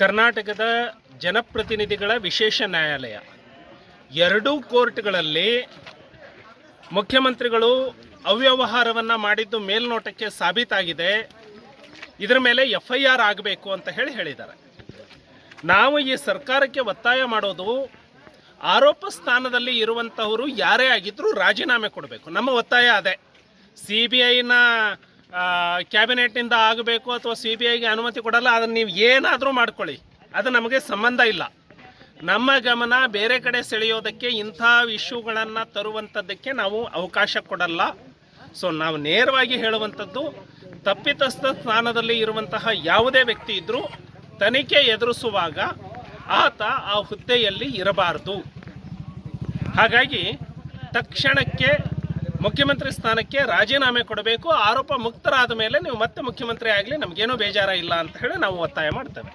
ಕರ್ನಾಟಕದ ಜನಪ್ರತಿನಿಧಿಗಳ ವಿಶೇಷ ನ್ಯಾಯಾಲಯ. ಎರಡೂ ಕೋರ್ಟ್ಗಳಲ್ಲಿ ಮುಖ್ಯಮಂತ್ರಿಗಳು ಅವ್ಯವಹಾರವನ್ನು ಮಾಡಿದ್ದು ಮೇಲ್ನೋಟಕ್ಕೆ ಸಾಬೀತಾಗಿದೆ. ಇದರ ಮೇಲೆ ಎಫ್ ಐ ಆರ್ ಆಗಬೇಕು ಅಂತ ಹೇಳಿ ಹೇಳಿದ್ದಾರೆ. ನಾವು ಈ ಸರ್ಕಾರಕ್ಕೆ ಒತ್ತಾಯ ಮಾಡೋದು ಆರೋಪ ಸ್ಥಾನದಲ್ಲಿ ಇರುವಂಥವರು ಯಾರೇ ಆಗಿದ್ದರೂ ರಾಜೀನಾಮೆ ಕೊಡಬೇಕು. ನಮ್ಮ ಒತ್ತಾಯ ಅದೇ. ಸಿ ಬಿ ಐನ ಕ್ಯಾಬಿನೆಟ್ನಿಂದ ಆಗಬೇಕು ಅಥವಾ ಸಿ ಬಿ ಐಗೆ ಅನುಮತಿ ಕೊಡಲ್ಲ, ಅದನ್ನು ನೀವು ಏನಾದರೂ ಮಾಡ್ಕೊಳ್ಳಿ. ಅದು ನಮಗೆ ಸಂಬಂಧ ಇಲ್ಲ. ನಮ್ಮ ಗಮನ ಬೇರೆ ಕಡೆ ಸೆಳೆಯೋದಕ್ಕೆ ಇಂಥ ಇಶ್ಯೂಗಳನ್ನು ತರುವಂಥದ್ದಕ್ಕೆ ನಾವು ಅವಕಾಶ ಕೊಡಲ್ಲ. ಸೊ ನಾವು ನೇರವಾಗಿ ಹೇಳುವಂಥದ್ದು, ತಪ್ಪಿತಸ್ಥ ಸ್ಥಾನದಲ್ಲಿ ಇರುವಂತಹ ಯಾವುದೇ ವ್ಯಕ್ತಿ ಇದ್ದರೂ ತನಿಖೆ ಎದುರಿಸುವಾಗ ಆತ ಆ ಹುದ್ದೆಯಲ್ಲಿ ಇರಬಾರ್ದು. ಹಾಗಾಗಿ ತಕ್ಷಣಕ್ಕೆ ಮುಖ್ಯಮಂತ್ರಿ ಸ್ಥಾನಕ್ಕೆ ರಾಜೀನಾಮೆ ಕೊಡಬೇಕು, ಆರೋಪ ಮುಕ್ತರಾದ ಮೇಲೆ ನೀವು ಮತ್ತೆ ಮುಖ್ಯಮಂತ್ರಿ ಆಗಲಿ, ನಮಗೇನೂ ಬೇಜಾರ ಇಲ್ಲ ಅಂತ ಹೇಳಿ ನಾವು ಒತ್ತಾಯ ಮಾಡ್ತೇವೆ.